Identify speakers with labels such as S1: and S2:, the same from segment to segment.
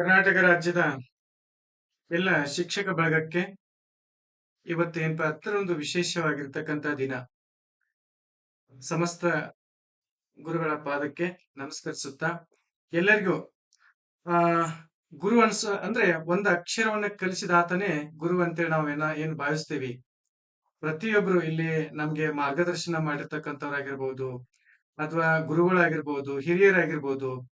S1: ಕರ್ನಾಟಕ ರಾಜ್ಯದ ಎಲ್ಲ ಶಿಕ್ಷಕ ಬಳಗಕ್ಕೆ ಇವತ್ತೇನಪ್ಪ ಒಂದು ವಿಶೇಷವಾಗಿರ್ತಕ್ಕಂಥ ದಿನ. ಸಮಸ್ತ ಗುರುಗಳ ಪಾದಕ್ಕೆ ನಮಸ್ಕರಿಸುತ್ತಾ, ಎಲ್ಲರಿಗೂ, ಆ, ಗುರು ಅನ್ಸ, ಅಂದ್ರೆ ಒಂದು ಅಕ್ಷರವನ್ನ ಕಲಿಸಿದ ಆತನೇ ಗುರು ಅಂತೇಳಿ ನಾವು ಏನ ಭಾವಿಸ್ತೇವಿ. ಪ್ರತಿಯೊಬ್ರು ಇಲ್ಲಿ ನಮ್ಗೆ ಮಾರ್ಗದರ್ಶನ ಮಾಡಿರ್ತಕ್ಕಂಥವ್ರಾಗಿರ್ಬೋದು, ಅಥವಾ ಗುರುಗಳಾಗಿರ್ಬೋದು, ಹಿರಿಯರಾಗಿರ್ಬೋದು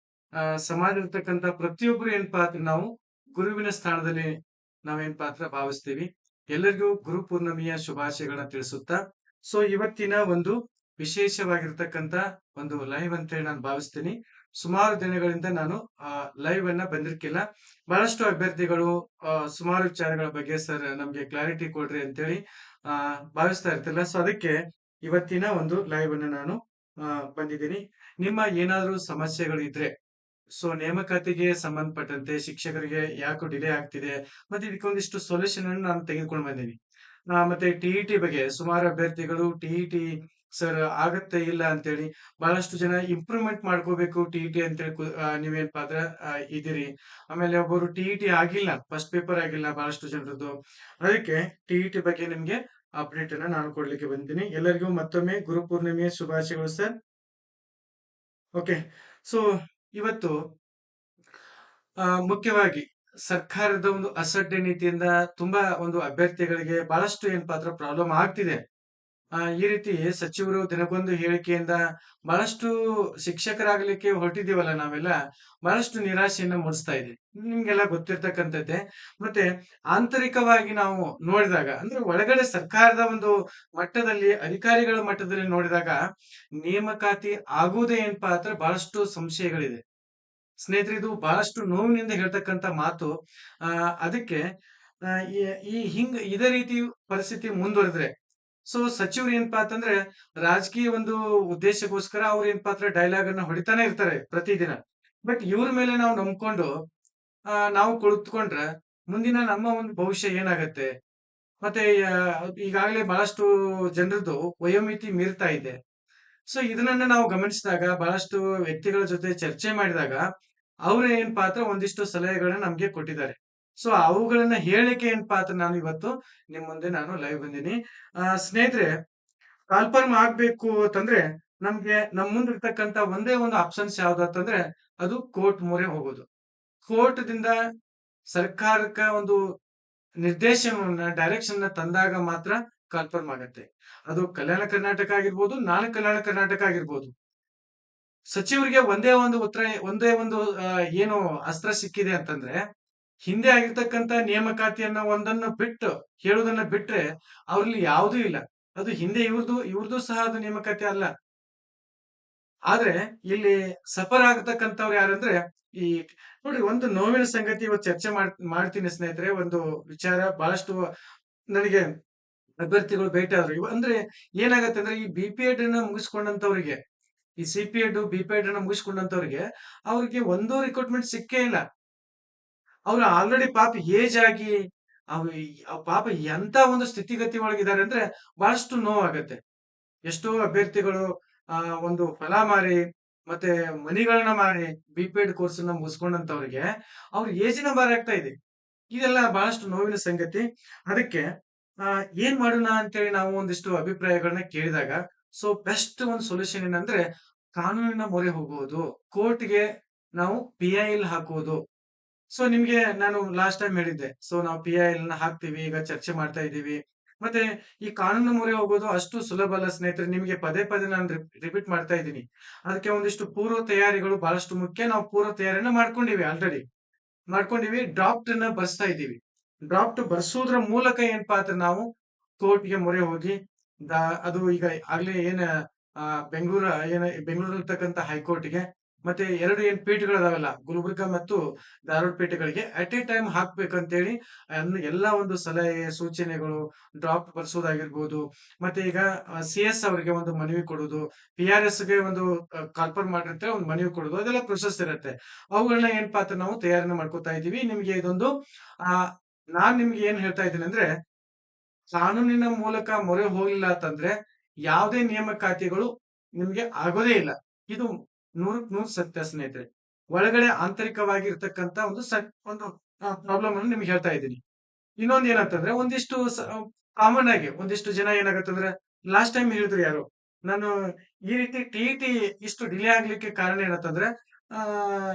S1: ಸಮಾಜ ಇರ್ತಕ್ಕಂಥ ಪ್ರತಿಯೊಬ್ರು ಏನಪ್ಪಾ ಅಂದ್ರೆ ನಾವು ಗುರುವಿನ ಸ್ಥಾನದಲ್ಲಿ ನಾವೇನ್ ಪಾತ್ರ ಭಾವಿಸ್ತೀವಿ? ಎಲ್ಲರಿಗೂ ಗುರು ಪೂರ್ಣಮಿಯ ಶುಭಾಶಯಗಳನ್ನ ತಿಳಿಸುತ್ತಾ, ಸೊ ಇವತ್ತಿನ ಒಂದು ವಿಶೇಷವಾಗಿರ್ತಕ್ಕಂಥ ಒಂದು ಲೈವ್ ಅಂತ ಹೇಳಿ ನಾನು ಭಾವಿಸ್ತೀನಿ. ಸುಮಾರು ದಿನಗಳಿಂದ ನಾನು ಲೈವ್ ಅನ್ನ ಬಂದಿರ್ಕಿಲ್ಲ. ಬಹಳಷ್ಟು ಅಭ್ಯರ್ಥಿಗಳು ಸುಮಾರು ವಿಚಾರಗಳ ಬಗ್ಗೆ ಸರ್ ನಮ್ಗೆ ಕ್ಲಾರಿಟಿ ಕೊಡ್ರಿ ಅಂತೇಳಿ ಆ, ಭಾವಿಸ್ತಾ ಇರ್ತಿಲ್ಲ. ಸೊ ಅದಕ್ಕೆ ಇವತ್ತಿನ ಒಂದು ಲೈವ್ ಅನ್ನ ನಾನು ಬಂದಿದ್ದೀನಿ. ನಿಮ್ಮ ಏನಾದ್ರೂ ಸಮಸ್ಯೆಗಳು ಇದ್ರೆ ಸೊ ನೇಮಕಾತಿಗೆ ಸಂಬಂಧಪಟ್ಟಂತೆ ಶಿಕ್ಷಕರಿಗೆ ಯಾಕೆ ಡಿಲೇ ಆಗ್ತಿದೆ ಮತ್ತೆ ಇದಕ್ಕೊಂದಿಷ್ಟು ಸೊಲ್ಯೂಷನ್ ಅನ್ನು ನಾನು ತೆಗೆದುಕೊಂಡು ಬಂದೀನಿ. ಮತ್ತೆ ಟಿಇಟಿ ಬಗ್ಗೆ ಸುಮಾರು ಅಭ್ಯರ್ಥಿಗಳು ಟಿಇಟಿ ಸರ್ ಆಗತ್ತೆ ಇಲ್ಲ ಅಂತೇಳಿ ಬಹಳಷ್ಟು ಜನ ಇಂಪ್ರೂವ್ಮೆಂಟ್ ಮಾಡ್ಕೋಬೇಕು ಟಿಇಟಿ ಅಂತೇಳಿ ಟಿ ಅಂತೇಳಿ ನೀವೇನಪ್ಪಾ ಅಂದ್ರೆ ಇದ್ದೀರಿ. ಆಮೇಲೆ ಒಬ್ಬರು ಟಿಇಟಿ ಆಗಿಲ್ಲ ಫಸ್ಟ್ ಪೇಪರ್ ಆಗಿಲ್ಲ ಬಹಳಷ್ಟು ಜನರದ್ದು. ಅದಕ್ಕೆ ಟಿಇಟಿ ಬಗ್ಗೆ ನಿಮ್ಗೆ ಅಪ್ಡೇಟ್ ಅನ್ನ ನಾನು ಕೊಡ್ಲಿಕ್ಕೆ ಬಂದಿದ್ದೀನಿ ಎಲ್ಲರಿಗೂ ಮತ್ತೊಮ್ಮೆ ಗುರು ಪೂರ್ಣಿಮೆಯ ಶುಭಾಶಯಗಳು ಸರ್ ಓಕೆ ಸೊ ಇವತ್ತು ಮುಖ್ಯವಾಗಿ ಸರ್ಕಾರದ ಒಂದು ಅಸಡ್ಡೆ ನೀತಿಯಿಂದ ತುಂಬಾ ಒಂದು ಅಭ್ಯರ್ಥಿಗಳಿಗೆ ಬಹಳಷ್ಟು ಏನಪ್ಪಾ ಪಾತ್ರ ಪ್ರಾಬ್ಲಮ್ ಆಗ್ತಿದೆ. ಈ ರೀತಿ ಸಚಿವರು ದಿನಕ್ಕೊಂದು ಹೇಳಿಕೆಯಿಂದ ಬಹಳಷ್ಟು ಶಿಕ್ಷಕರಾಗಲಿಕ್ಕೆ ಹೊರಟಿದೀವಲ್ಲ ನಾವೆಲ್ಲ, ಬಹಳಷ್ಟು ನಿರಾಶೆಯನ್ನ ಮೂಡಿಸ್ತಾ ಇದೆ ನಿಮ್ಗೆಲ್ಲ ಗೊತ್ತಿರ್ತಕ್ಕಂಥದ್ದೇ. ಮತ್ತೆ ಆಂತರಿಕವಾಗಿ ನಾವು ನೋಡಿದಾಗ, ಅಂದ್ರೆ ಒಳಗಡೆ ಸರ್ಕಾರದ ಒಂದು ಮಟ್ಟದಲ್ಲಿ, ಅಧಿಕಾರಿಗಳ ಮಟ್ಟದಲ್ಲಿ ನೋಡಿದಾಗ, ನೇಮಕಾತಿ ಆಗುವುದೇ ಏನಪ್ಪಾ ಅಂದ್ರೆ ಬಹಳಷ್ಟು ಸಂಶಯಗಳಿದೆ. ಸ್ನೇಹಿತರೆ ಇದು ಬಹಳಷ್ಟು ನೋವಿನಿಂದ ಹೇಳ್ತಕ್ಕಂಥ ಮಾತು ಅದಕ್ಕೆ ಈ- ಹಿಂಗ್ ಇದೇ ರೀತಿ ಪರಿಸ್ಥಿತಿ ಮುಂದುವರೆದ್ರೆ, ಸೊ ಸಚಿವರು ಏನಪ್ಪಾ ಅಂತಂದ್ರೆ ರಾಜಕೀಯ ಒಂದು ಉದ್ದೇಶಕ್ಕೋಸ್ಕರ ಅವ್ರು ಏನಪ್ಪಾ ಅಂದ್ರೆ ಡೈಲಾಗ್ ಅನ್ನ ಹೊಡಿತಾನೆ ಇರ್ತಾರೆ ಪ್ರತಿದಿನ. ಬಟ್ ಇವ್ರ ಮೇಲೆ ನಾವು ನಂಬ್ಕೊಂಡು ನಾವು ಕುಳಿತುಕೊಂಡ್ರೆ ಮುಂದಿನ ನಮ್ಮ ಒಂದು ಭವಿಷ್ಯ ಏನಾಗತ್ತೆ? ಮತ್ತೆ ಈಗಾಗಲೇ ಬಹಳಷ್ಟು ಜನರದ್ದು ವಯೋಮಿತಿ ಮೀರ್ತಾ ಇದೆ. ಸೊ ಇದನ್ನ ನಾವು ಗಮನಿಸಿದಾಗ ಬಹಳಷ್ಟು ವ್ಯಕ್ತಿಗಳ ಜೊತೆ ಚರ್ಚೆ ಮಾಡಿದಾಗ ಅವ್ರ ಏನ್ ಪಾತ್ರ ಒಂದಿಷ್ಟು ಸಲಹೆಗಳನ್ನ ನಮ್ಗೆ ಕೊಟ್ಟಿದ್ದಾರೆ. ಸೊ ಅವುಗಳನ್ನ ಹೇಳಿಕೆ ಏನ್ ಪಾತ್ರ ನಾನು ಇವತ್ತು ನಿಮ್ ಮುಂದೆ ನಾನು ಲೈವ್ ಬಂದೀನಿ. ಆ, ಸ್ನೇಹಿತರೆ ಕಾಲ್ಫರ್ಮ್ ಆಗ್ಬೇಕು ಅಂತಂದ್ರೆ ನಮ್ಗೆ ನಮ್ ಮುಂದಿರ್ತಕ್ಕಂತ ಒಂದೇ ಒಂದು ಆಪ್ಷನ್ಸ್ ಯಾವ್ದು ಅಂತಂದ್ರೆ ಅದು ಕೋರ್ಟ್ ಮೊರೆ ಹೋಗೋದು. ಕೋರ್ಟ್ ದಿಂದ ಸರ್ಕಾರಕ್ಕ ಒಂದು ನಿರ್ದೇಶನವನ್ನ ಡೈರೆಕ್ಷನ್ ತಂದಾಗ ಮಾತ್ರ ಕಾಲ್ಫರ್ಮ್ ಆಗತ್ತೆ. ಅದು ಕಲ್ಯಾಣ ಕರ್ನಾಟಕ ಆಗಿರ್ಬೋದು ನಾನು ಕಲ್ಯಾಣ ಕರ್ನಾಟಕ ಆಗಿರ್ಬೋದು. ಸಚಿವರಿಗೆ ಒಂದೇ ಒಂದು ಉತ್ತರ, ಒಂದೇ ಒಂದು ಏನು ಅಸ್ತ್ರ ಸಿಕ್ಕಿದೆ ಅಂತಂದ್ರೆ, ಹಿಂದೆ ಆಗಿರ್ತಕ್ಕಂತ ನೇಮಕಾತಿಯನ್ನ ಒಂದನ್ನ ಬಿಟ್ಟು, ಹೇಳುವುದನ್ನ ಬಿಟ್ರೆ ಅವ್ರಲ್ಲಿ ಯಾವುದೂ ಇಲ್ಲ. ಅದು ಹಿಂದೆ ಇವ್ರದ್ದು ಇವ್ರದ್ದು ಸಹ ಅದು ನೇಮಕಾತಿ ಅಲ್ಲ. ಆದ್ರೆ ಇಲ್ಲಿ ಸಫರ್ ಆಗತಕ್ಕಂಥವ್ರು ಯಾರಂದ್ರೆ, ಈ ನೋಡ್ರಿ ಒಂದು ನೋವಿನ ಸಂಗತಿ ಇವತ್ತು ಚರ್ಚೆ ಮಾಡ್, ಮಾಡ್ತೀನಿ ಸ್ನೇಹಿತರೆ, ಒಂದು ವಿಚಾರ ಬಹಳಷ್ಟು ನನಗೆ ಅಭ್ಯರ್ಥಿಗಳು ಭೇಟಿ ಆದ್ರು. ಅಂದ್ರೆ ಏನಾಗತ್ತೆ ಅಂದ್ರೆ ಈ ಬಿ ಪಿ ಎಡ್ ಮುಗಿಸ್ಕೊಂಡಂತವ್ರಿಗೆ, ಈ C P Ed B P Ed ಮುಗಿಸ್ಕೊಂಡಂತವ್ರಿಗೆ ಅವ್ರಿಗೆ ಒಂದೂ ರಿಕ್ರೂಟ್ಮೆಂಟ್ ಸಿಕ್ಕೇ ಇಲ್ಲ. ಅವ್ರು ಆಲ್ರೆಡಿ ಪಾಪ ಏಜ್ ಆಗಿ ಪಾಪ ಎಂತ ಒಂದು ಸ್ಥಿತಿಗತಿ ಒಳಗಿದ್ದಾರೆ ಅಂದ್ರೆ ಬಹಳಷ್ಟು ನೋವಾಗತ್ತೆ. ಎಷ್ಟೋ ಅಭ್ಯರ್ಥಿಗಳು, ಆ, ಒಂದು ಫಲ ಮಾರಿ, ಮತ್ತೆ ಮನಿಗಳನ್ನ ಮಾರಿ ಬಿ ಪಿ ಎಡ್ ಕೋರ್ಸ್ ಮುಗಿಸ್ಕೊಂಡಂತವ್ರಿಗೆ ಅವ್ರ ಏಜಿನ ಭಾರ ಆಗ್ತಾ ಇದೆ. ಇದೆಲ್ಲ ಬಹಳಷ್ಟು ನೋವಿನ ಸಂಗತಿ. ಅದಕ್ಕೆ ಏನ್ ಮಾಡೋಣ ಅಂತೇಳಿ ನಾವು ಒಂದಿಷ್ಟು ಅಭಿಪ್ರಾಯಗಳನ್ನ ಕೇಳಿದಾಗ ಸೊ ಬೆಸ್ಟ್ ಒಂದು ಸೊಲ್ಯೂಷನ್ ಏನಂದ್ರೆ ಕಾನೂನಿನ ಮೊರೆ ಹೋಗುವುದು, ಕೋರ್ಟ್ಗೆ ನಾವು ಪಿ ಐ ಎಲ್ ಹಾಕುವುದು. ಸೊ ನಿಮ್ಗೆ ನಾನು ಲಾಸ್ಟ್ ಟೈಮ್ ಹೇಳಿದ್ದೆ ಸೊ ನಾವು ಪಿ ಐ ಎಲ್ನ ಹಾಕ್ತಿವಿ, ಈಗ ಚರ್ಚೆ ಮಾಡ್ತಾ ಇದ್ದೀವಿ. ಮತ್ತೆ ಈ ಕಾನೂನು ಮೊರೆ ಹೋಗೋದು ಅಷ್ಟು ಸುಲಭ ಅಲ್ಲ ಸ್ನೇಹಿತರೆ, ನಿಮಗೆ ಪದೇ ಪದೇ ನಾನು ರಿಪೀಟ್ ಮಾಡ್ತಾ ಇದ್ದೀನಿ. ಅದಕ್ಕೆ ಒಂದಿಷ್ಟು ಪೂರ್ವ ತಯಾರಿಗಳು ಬಹಳಷ್ಟು ಮುಖ್ಯ. ನಾವು ಪೂರ್ವ ತಯಾರಿನ ಮಾಡ್ಕೊಂಡಿವಿ ಆಲ್ರೆಡಿ ಮಾಡ್ಕೊಂಡಿವಿ ಡ್ರಾಫ್ಟ್ ಅನ್ನ ಬರ್ಸ್ತಾ ಇದ್ದೀವಿ. ಡ್ರಾಫ್ಟ್ ಬರ್ಸೋದ್ರ ಮೂಲಕ ಏನಪ್ಪಾ ಅಂದ್ರೆ ನಾವು ಕೋರ್ಟ್ಗೆ ಮೊರೆ ಹೋಗಿ ಅದು ಈಗ ಆಗ್ಲೇ ಏನ್ ಬೆಂಗಳೂರು, ಏನ, ಬೆಂಗಳೂರಲ್ಲಿರ್ತಕ್ಕಂಥ ಹೈಕೋರ್ಟ್ಗೆ ಮತ್ತೆ ಎರಡು ಏನ್ ಪೀಠಗಳದಾವಲ್ಲ, ಗುಲ್ಬರ್ಗ ಮತ್ತು ಧಾರವಾಡ ಪೀಠಗಳಿಗೆ ಅಟ್ ಎ ಟೈಮ್ ಹಾಕ್ಬೇಕಂತೇಳಿ ಎಲ್ಲಾ ಒಂದು ಸಲಹೆ, ಸೂಚನೆಗಳು ಡ್ರಾಫ್ಟ್ ಬರ್ಸೋದಾಗಿರ್ಬೋದು, ಮತ್ತೆ ಈಗ ಸಿ ಎಸ್ ಅವರಿಗೆ ಒಂದು ಮನವಿ ಕೊಡೋದು ಪಿ ಆರ್ ಎಸ್ಗೆ ಒಂದು ಕಾಲ್ಪನ್ ಮಾಡಿರ್ತಾರೆ, ಒಂದು ಮನವಿ ಕೊಡೋದು, ಅದೆಲ್ಲ ಪ್ರೊಸೆಸ್ ಇರುತ್ತೆ. ಅವುಗಳನ್ನ ಏನಪ್ಪಾ ಅಂತ ನಾವು ತಯಾರಿನ ಮಾಡ್ಕೊತಾ ಇದೀವಿ. ನಿಮ್ಗೆ ಇದೊಂದು, ಆ ನಾನ್ ನಿಮ್ಗೆ ಏನ್ ಹೇಳ್ತಾ ಇದ್ದೀನಿ ಅಂದ್ರೆ, ಕಾನೂನಿನ ಮೂಲಕ ಮೊರೆ ಹೋಗಿಲ್ಲ ಅಂತಂದ್ರೆ, ಯಾವುದೇ ನೇಮಕಾತಿಗಳು ನಿಮ್ಗೆ ಆಗೋದೇ ಇಲ್ಲ. ಇದು ನೂರಕ್ ನೂರ್ ಸತ್ಯ ಸ್ನೇಹಿತರೆ. ಒಳಗಡೆ ಆಂತರಿಕವಾಗಿ ಇರ್ತಕ್ಕಂತ ಒಂದು ಒಂದು ಪ್ರಾಬ್ಲಮ್ ಅನ್ನು ನಿಮ್ಗೆ ಹೇಳ್ತಾ ಇದ್ದೀನಿ. ಇನ್ನೊಂದ್ ಏನಂತಂದ್ರೆ, ಒಂದಿಷ್ಟು ಕಾಮನ್ ಆಗಿ ಒಂದಿಷ್ಟು ಜನ ಏನಾಗತ್ತಂದ್ರೆ ಲಾಸ್ಟ್ ಟೈಮ್ ಹೇಳಿದ್ರು ಯಾರು? ನಾನು ಈ ರೀತಿ ಟಿ ಟಿ ಇಷ್ಟು ಡಿಲೇ ಆಗ್ಲಿಕ್ಕೆ ಕಾರಣ ಏನಂತಂದ್ರೆ, ಆ,